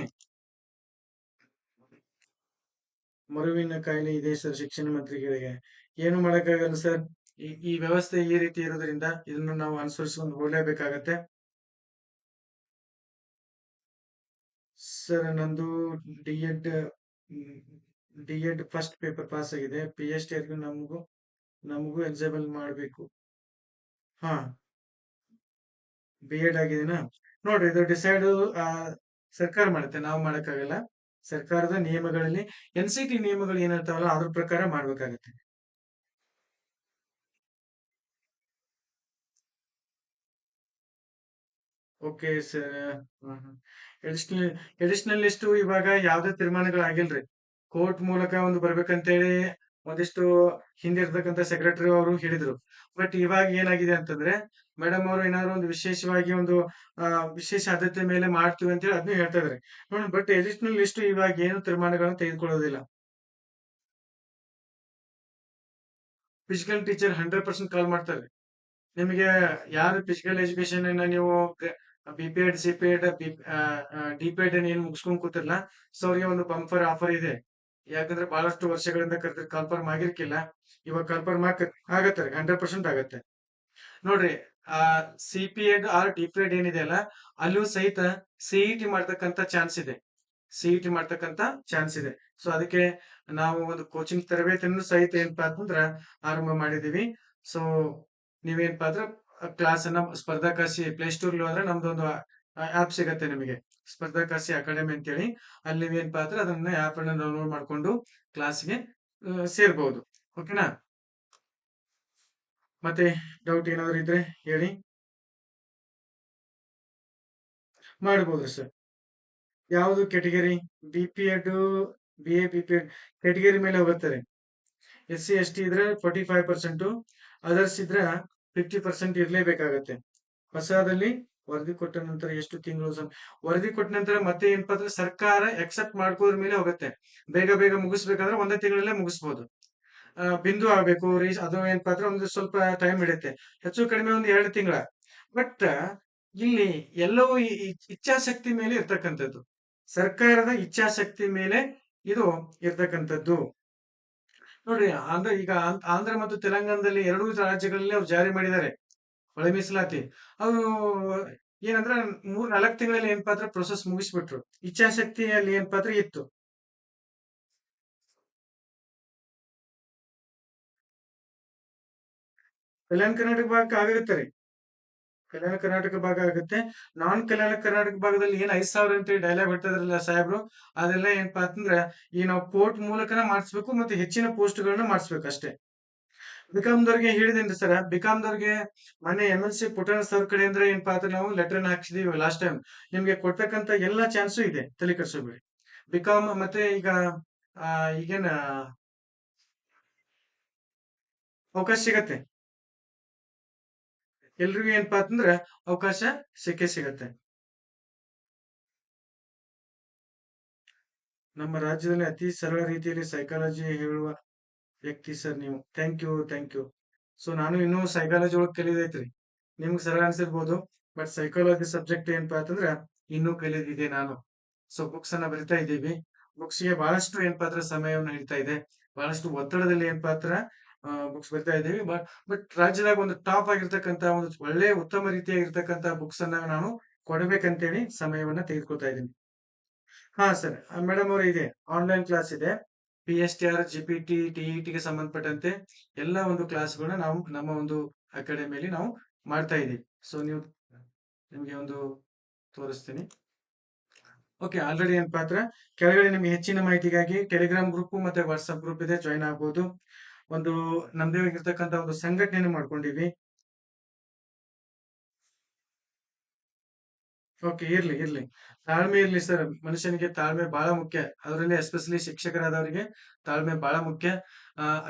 S1: ಮರುವಿನ ಕಾಯಿಲೆ ಇದೆ ಸರ್ ಶಿಕ್ಷಣ ಮಂತ್ರಿಗಳಿಗೆ. ಏನು ಮಾಡಕ್ಕಾಗಲ್ಲ ಸರ್? ಈ ವ್ಯವಸ್ಥೆ ಈ ರೀತಿ ಇರೋದ್ರಿಂದ ಇದನ್ನು ನಾವು ಅನುಸರಿಸಿಕೊಂಡು ಹೋಗ್ಲೇಬೇಕಾಗತ್ತೆ. ಸರ್, ನಂದು D Ed D Ed first paper pass ಆಗಿದೆ ಪಿ ಎಚ್ ಡಿ ನಮಗೂ ನಮಗೂ ಎಲಿಜಿಬಲ್ ಮಾಡಬೇಕು. ಹಾ. ಬಿ ಎಡ್ ಆಗಿದೆನಾ? ನೋಡ್ರಿ, ಇದು ಡಿಸೈಡ್ ಸರ್ಕಾರ ಮಾಡುತ್ತೆ. ನಾವು ಮಾಡಕ್ಕಾಗಲ್ಲ. ಸರ್ಕಾರದ ನಿಯಮಗಳಲ್ಲಿ, ಎನ್ ಸಿ ಟಿ ನಿಯಮಗಳು ಏನಿರ್ತಾವಲ್ಲ ಅದ್ರ ಪ್ರಕಾರ ಮಾಡ್ಬೇಕಾಗತ್ತೆ. Okay sir additional additional list ಇವಾಗ ಯಾವ್ದೇ ತೀರ್ಮಾನಗಳು ಆಗಿಲ್ರಿ. ಕೋರ್ಟ್ ಮೂಲಕ ಒಂದು ಬರ್ಬೇಕಂತೇಳಿ ಒಂದಿಷ್ಟು ಹಿಂದಿರ್ತಕ್ಕಂತ ಸೆಕ್ರೆಟರಿ ಅವರು ಹೇಳಿದ್ರು. ಬಟ್ ಇವಾಗ ಏನಾಗಿದೆ ಅಂತಂದ್ರೆ ಮೇಡಮ್ ಅವರು ಏನಾದ್ರು ಒಂದು ವಿಶೇಷವಾಗಿ ಒಂದು ವಿಶೇಷ ಆದ್ಯತೆ ಮೇಲೆ ಮಾಡ್ತೀವಿ ಅಂತೇಳಿ ಅದನ್ನು ಹೇಳ್ತಾ ಇದಾರೆ. ನೋಡಿ ಬಟ್ ಎಡಿಷನಲ್ ಲಿಸ್ಟ್ ಇವಾಗ ಏನು ತೀರ್ಮಾನಗಳನ್ನು ತೆಗೆದುಕೊಳ್ಳೋದಿಲ್ಲ. Physical teacher hundred percent call ಮಾಡ್ತಾರೆ. ನಿಮಗೆ ಯಾರು ಫಿಸಿಕಲ್ ಎಜುಕೇಶನ್ ನೀವು B P Ed C P Ed D P Ed ಏನ್ ಮುಗಿಸ್ಕೊಂಡ್ ಕೂತಿರ್ಲ? ಸೊ ಅವ್ರಿಗೆ ಒಂದು ಬಂಪರ್ ಆಫರ್ ಇದೆ. ಯಾಕಂದ್ರೆ ಬಹಳಷ್ಟು ವರ್ಷಗಳಿಂದ ಕರ್ತಾರೆ ಕನ್ಫರ್ಮ್ ಆಗಿರ್ಕಿಲ್ಲ ಇವಾಗ ಕನ್ಫರ್ಮ್ ಆಗ ಆಗತ್ತೆ ಹಂಡ್ರೆಡ್ ಪರ್ಸೆಂಟ್ ಆಗತ್ತೆ. ನೋಡ್ರಿ, ಆ C P Ed R D P Ed ಏನಿದೆ ಅಲ್ಲ, ಅಲ್ಲೂ ಸಹಿತ ಸಿಇಟಿ ಮಾಡ್ತಕ್ಕಂತ ಚಾನ್ಸ್ ಇದೆ. ಸಿಇಟಿ ಮಾಡ್ತಕ್ಕಂತ ಚಾನ್ಸ್ ಇದೆ. ಸೊ ಅದಕ್ಕೆ ನಾವು ಒಂದು ಕೋಚಿಂಗ್ ತರಬೇತಿಯನ್ನು ಸಹಿತ ಏನಪ್ಪಾ ಅಂತಂದ್ರ ಆರಂಭ ಮಾಡಿದೀವಿ. ಸೊ ನೀವೇನಪ್ಪಾ ಅಂದ್ರೆ ಕ್ಲಾಸ್ ಅನ್ನ ಸ್ಪರ್ಧಾಕಾಶಿ ಪ್ಲೇಸ್ಟೋರ್ ಹೋದ್ರೆ ನಮ್ದು ಒಂದು ಆಪ್ ಸಿಗತ್ತೆ ನಿಮಗೆ. ಸ್ಪರ್ಧಾಕಾಶಿ ಅಕಾಡೆಮಿ ಅಂತೇಳಿ. ಅಲ್ಲಿ ನೀವೇನ್ ಪಾತ್ರ ಅದನ್ನ ಆಪ್ ಅನ್ನ ಡೌನ್ಲೋಡ್ ಮಾಡ್ಕೊಂಡು ಕ್ಲಾಸ್ಗೆ ಸೇರ್ಬಹುದು ಓಕೆನಾ ಮತ್ತೆ ಡೌಟ್ ಏನಾದ್ರು ಇದ್ರೆ ಹೇಳಿ. ಮಾಡ್ಬೋದು ಸರ್ ಯಾವುದು category B P Ed B A B P Ed category ಮೇಲೆ ಹೋಗುತ್ತಾರೆ ಎಸ್ ಸಿ ಎಸ್ ಟಿ ಇದ್ರೆ ಫೋರ್ಟಿ ಫೈವ್ ಪರ್ಸೆಂಟ್ ಅದರ್ಸ್ ಇದ್ರೆ ಫಿಫ್ಟಿ ಪರ್ಸೆಂಟ್ ಇರ್ಲೇಬೇಕಾಗತ್ತೆ. ಹೊಸದಲ್ಲಿ ವರದಿ ಕೊಟ್ಟ ನಂತರ ಎಷ್ಟು ತಿಂಗಳು ವರದಿ ಕೊಟ್ಟ ನಂತರ ಮತ್ತೆ ಏನಪ್ಪಾ ಅಂದ್ರೆ ಸರ್ಕಾರ ಎಕ್ಸೆಪ್ಟ್ ಮಾಡ್ಕೋದ್ರ ಮೇಲೆ ಹೋಗುತ್ತೆ. ಬೇಗ ಬೇಗ ಮುಗಿಸ್ಬೇಕಾದ್ರೆ ಒಂದೇ ತಿಂಗಳಲ್ಲೇ ಮುಗಿಸ್ಬೋದು. ಬಿಂದು ಆಗ್ಬೇಕು, ರೀ, ಅದು ಏನಪ್ಪಾ ಅಂದ್ರೆ ಒಂದು ಸ್ವಲ್ಪ ಟೈಮ್ ಹಿಡಿಯುತ್ತೆ ಹೆಚ್ಚು ಕಡಿಮೆ ಒಂದು ಎರಡು ತಿಂಗಳ. ಬಟ್, ಇಲ್ಲಿ ಎಲ್ಲವೂ ಈ ಇಚ್ಛಾಶಕ್ತಿ ಮೇಲೆ ಇರ್ತಕ್ಕಂಥದ್ದು. ಸರ್ಕಾರದ ಇಚ್ಛಾಶಕ್ತಿ ಮೇಲೆ ಇದು ಇರ್ತಕ್ಕಂಥದ್ದು. ನೋಡ್ರಿ ಆಂಧ್ರ, ಈಗ ಆಂಧ್ರ ಮತ್ತು ತೆಲಂಗಾಣದಲ್ಲಿ ಎರಡೂ ರಾಜ್ಯಗಳಲ್ಲಿ ಅವ್ರು ಜಾರಿ ಮಾಡಿದ್ದಾರೆ. ಒಳ ಮೀಸಲಾತಿ. ಅವರು ಏನಂದ್ರೆ ಮೂರ್ ನಾಲ್ಕು ತಿಂಗಳಲ್ಲಿ ಏನಪ್ಪಾ ಅಂದ್ರೆ ಪ್ರೊಸೆಸ್ ಮುಗಿಸ್ಬಿಟ್ರು. ಇಚ್ಛಾಶಕ್ತಿಯಲ್ಲಿ ಏನಪ್ಪಾ ಅಂದ್ರೆ ಇತ್ತು? ಕಲ್ಯಾಣ ಕರ್ನಾಟಕ ಭಾಗಕ್ಕೆ ಆಗಿರುತ್ತೆ ರೀ. ಕಲ್ಯಾಣ ಕರ್ನಾಟಕ ಭಾಗ ಆಗುತ್ತೆ. ನಾನ್ ಕಲ್ಯಾಣ ಕರ್ನಾಟಕ ಭಾಗದಲ್ಲಿ ಏನ್ ಐದ್ ಸಾವಿರ ಅಂತ ಡೈಲಾಗ್ ಬರ್ತದ್ರಲ್ಲ ಸಾಹೇಬ್ರು, ಅದೆಲ್ಲ ಏನಪ್ಪಾ ಅಂತಂದ್ರೆ ಈ ನಾವು ಕೋರ್ಟ್ ಮೂಲಕನ ಮಾಡಿಸ್ಬೇಕು ಮತ್ತೆ ಹೆಚ್ಚಿನ ಪೋಸ್ಟ್ ಗಳನ್ನ ಮಾಡಿಸ್ಬೇಕು ಅಷ್ಟೇ. ಬಿಕಾಮ್ದವ್ರಿಗೆ ಹೇಳಿದೇನ್ರಿ ಸರ್ ಬಿಕಾಮ್ದವ್ರಿಗೆ ಮನೆ ಎಂ ಎಲ್ ಸಿ ಪುಟಣ ಸರ್ ಕಡೆ ಅಂದ್ರೆ ಏನಪ್ಪಾ ಅಂದ್ರೆ ನಾವು ಲೆಟರ್ ಹಾಕ್ಸಿದೀವಿ ಲಾಸ್ಟ್ ಟೈಮ್ ನಿಮ್ಗೆ ಕೊಡ್ತಕ್ಕಂತ ಎಲ್ಲಾ ಚಾನ್ಸು ಇದೆ ತಲೆ ಕರ್ಸೋಬೇಡಿ ಬಿಕಾಮ್ ಮತ್ತೆ ಈಗ ಈಗೇನ ಅವಕಾಶ ಸಿಗತ್ತೆ. ಎಲ್ರಿಗೂ ಏನಪ್ಪಾ ಅಂತಂದ್ರೆ ಅವಕಾಶ ಸಿಕ್ಕೇ ಸಿಗತ್ತೆ. ನಮ್ಮ ರಾಜ್ಯದಲ್ಲಿ ಅತಿ ಸರಳ ರೀತಿಯಲ್ಲಿ ಸೈಕಾಲಜಿ ಹೇಳುವ ವ್ಯಕ್ತಿ ಸರ್ ನೀವು. Thank you thank you so ನಾನು ಇನ್ನೂ ಸೈಕಾಲಜಿ ಒಳಗೆ ಕಲಿದೈತ್ರಿ ನಿಮ್ಗೆ ಸರಳ ಅನ್ಸಿರ್ಬೋದು ಬಟ್ ಸೈಕಾಲಜಿ ಸಬ್ಜೆಕ್ಟ್ ಏನಪ್ಪಾ ಅಂತಂದ್ರೆ ಇನ್ನೂ ಕಲಿದಿದೆ ನಾನು. ಸೊ ಬುಕ್ಸ್ ಅನ್ನ ಬರಿತಾ ಇದ್ದೀವಿ. Books ಗೆ ಬಹಳಷ್ಟು ಏನಪ್ಪಾ ಅಂದ್ರೆ ಸಮಯವನ್ನು ಹಿಡಿತಾ ಇದೆ. ಬಹಳಷ್ಟು ಒತ್ತಡದಲ್ಲಿ ಏನಪ್ಪಾ ಅಂದ್ರೆ ಬುಕ್ಸ್ ಬರಿತಾ ಇದ್ದೀವಿ. ಬಟ್ ಬಟ್ ರಾಜ್ಯದಾಗ ಒಂದು ಟಾಪ್ ಆಗಿರ್ತಕ್ಕಂತ ಒಂದು ಒಳ್ಳೆ ಉತ್ತಮ ರೀತಿಯಾಗಿರ್ತಕ್ಕಂತ ಬುಕ್ಸ್ ಅನ್ನ ನಾನು ಕೊಡಬೇಕಂತೇಳಿ ಸಮಯವನ್ನ ತೆಗೆದುಕೊಳ್ತಾ ಇದ್ದೀನಿ. ಹಾ, ಸರ್. ಮೇಡಮ್ ಅವರು ಇದೆ. ಆನ್ಲೈನ್ ಕ್ಲಾಸ್ ಇದೆ. P S T R G P T ಟಿಇಟಿಗೆ ಸಂಬಂಧಪಟ್ಟಂತೆ ಎಲ್ಲ ಒಂದು ಕ್ಲಾಸ್ಗಳನ್ನ ನಾವು ನಮ್ಮ ಒಂದು ಅಕಾಡೆಮಿಯಲ್ಲಿ ನಾವು ಮಾಡ್ತಾ ಇದ್ದೀವಿ. ಸೊ ನೀವು ನಿಮಗೆ ಒಂದು ತೋರಿಸ್ತೀನಿ. ಓಕೆ ಆಲ್ರೆಡಿ ಏನ್ ಪಾತ್ರ? ಕೆಳಗಡೆ ನಿಮ್ಗೆ ಹೆಚ್ಚಿನ ಮಾಹಿತಿಗಾಗಿ ಟೆಲಿಗ್ರಾಮ್ ಗ್ರೂಪ್ ಮತ್ತೆ ವಾಟ್ಸ್ಆಪ್ ಗ್ರೂಪ್ ಇದೆ. ಜಾಯಿನ್ ಆಗ್ಬೋದು. ಒಂದು ನಮ್ದೇ ಆಗಿರ್ತಕ್ಕಂಥ ಒಂದು ಸಂಘಟನೆಯನ್ನು ಮಾಡ್ಕೊಂಡಿವಿ. ಓಕೆ ಇರ್ಲಿ ಇರ್ಲಿ. ತಾಳ್ಮೆ ಇರ್ಲಿ ಸರ್ ಮನುಷ್ಯನಿಗೆ ತಾಳ್ಮೆ ಬಹಳ ಮುಖ್ಯ. ಅದರಲ್ಲಿ ಎಸ್ಪೆಷಲಿ ಶಿಕ್ಷಕರಾದವರಿಗೆ ತಾಳ್ಮೆ ಬಹಳ ಮುಖ್ಯ.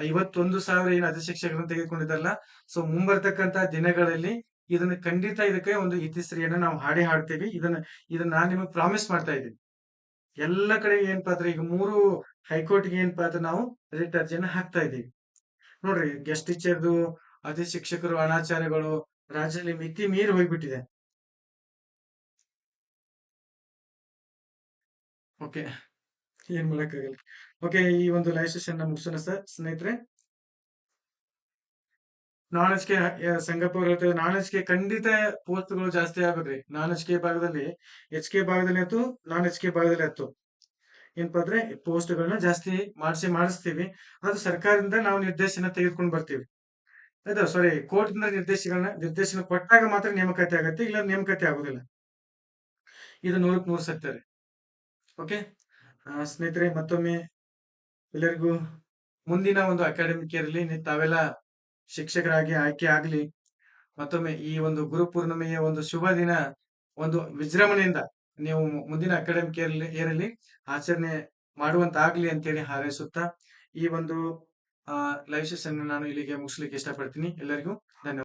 S1: ಐವತ್ತೊಂದು ಸಾವಿರ ಏನು ಅತಿ ಶಿಕ್ಷಕರನ್ನು ತೆಗೆದುಕೊಂಡಿದ್ದಾರಲ್ಲ ಸೊ ಮುಂಬರ್ತಕ್ಕಂತ ದಿನಗಳಲ್ಲಿ ಇದನ್ನ ಖಂಡಿತ ಇದಕ್ಕೆ ಒಂದು ಇತಿಶ್ರೀಯನ್ನ ನಾವು ಹಾಡಿ ಹಾಡ್ತೀವಿ. ಇದನ್ನ ಇದನ್ನ ನಾನು ನಿಮಗೆ ಪ್ರಾಮಿಸ್ ಮಾಡ್ತಾ ಇದ್ದೀನಿ. ಎಲ್ಲ ಕಡೆ ಏನಪ್ಪಾ ಅಂದ್ರೆ ಈಗ ಮೂರು ಹೈಕೋರ್ಟ್ಗೆ ಏನಪ್ಪಾ ಅಂದ್ರೆ ನಾವು ರಿಟ್ ಅರ್ಜಿಯನ್ನ ಹಾಕ್ತಾ ಇದ್ದೀವಿ. ನೋಡ್ರಿ ಗೆಸ್ಟ್ ಟೀಚರ್ದು ಅತಿ ಶಿಕ್ಷಕರು ಅನಾಚಾರಗಳು ರಾಜ್ಯದಲ್ಲಿ ಮಿತಿ ಮೀರಿ ಹೋಗ್ಬಿಟ್ಟಿದೆ. ಓಕೆ ಏನ್ ಮಾಡಕ್ಕಾಗಲ್ಲ. ಓಕೆ ಈ ಒಂದು ಲೈವ್ ಸೆಷನ್ ಮುಗಿಸೋಣ ಸರ್, ಸ್ನೇಹಿತರೆ. ನಾಲೆಜ್ಗೆ ಸಂಗಪ್ಪ ಹೇಳ್ತಾರೆ ಕೆ ಖಂಡಿತ ಪೋಸ್ಟ್ಗಳು ಜಾಸ್ತಿ ನಾನ್ ಎಚ್ ಕೆ ಭಾಗದಲ್ಲಿ ಎಚ್ ಕೆ ಭಾಗದಲ್ಲಿ ಆಯ್ತು ನಾನ್ ಎಚ್ ಕೆ ಭಾಗದಲ್ಲಿ ಆಯ್ತು. ಏನಪ್ಪಾ ಅಂದ್ರೆ ಪೋಸ್ಟ್ಗಳನ್ನ ಜಾಸ್ತಿ ಮಾಡಿಸಿ ಮಾಡಿಸ್ತೀವಿ. ಅದು ಸರ್ಕಾರದಿಂದ ನಾವು ನಿರ್ದೇಶನ ತೆಗೆದುಕೊಂಡು ಬರ್ತೀವಿ. ಆಯ್ತಾ? ಸಾರಿ ಕೋರ್ಟ್ ಇಂದ ನಿರ್ದೇಶಗಳನ್ನ, ನಿರ್ದೇಶನ ಕೊಟ್ಟಾಗ ಮಾತ್ರ ನೇಮಕಾತಿ ಆಗತ್ತೆ ಇಲ್ಲ ನೇಮಕಾತಿ ಆಗುದಿಲ್ಲ. ಇದು ನೂರಕ್ ನೂರು ಸತ್ಯ ರೀ. ಓಕೆ ಸ್ನೇಹಿತರೆ, ಮತ್ತೊಮ್ಮೆ ಎಲ್ಲರಿಗೂ ಮುಂದಿನ ಒಂದು ಅಕಾಡೆಮಿಕ್ ಇರಲಿ ತಾವೆಲ್ಲ ಶಿಕ್ಷಕರಾಗಿ ಆಯ್ಕೆ ಆಗ್ಲಿ. ಮತ್ತೊಮ್ಮೆ ಈ ಒಂದು ಗುರು ಪೂರ್ಣಿಮೆಯ ಒಂದು ಶುಭ ದಿನ ಒಂದು ವಿಜೃಂಭಣೆಯಿಂದ ನೀವು ಮುಂದಿನ ಅಕಾಡೆಮಿಕ್ ಇಯರ್ ಏರಲಿ ಆಚರಣೆ ಮಾಡುವಂತ ಆಗ್ಲಿ ಅಂತೇಳಿ ಹಾರೈಸುತ್ತಾ ಈ ಒಂದು ಲೈವ್ ಸೆಷನ್ ನಾನು ಇಲ್ಲಿಗೆ ಮುಗಿಸ್ಲಿಕ್ಕೆ ಇಷ್ಟಪಡ್ತೀನಿ. ಎಲ್ಲರಿಗೂ ಧನ್ಯವಾದ.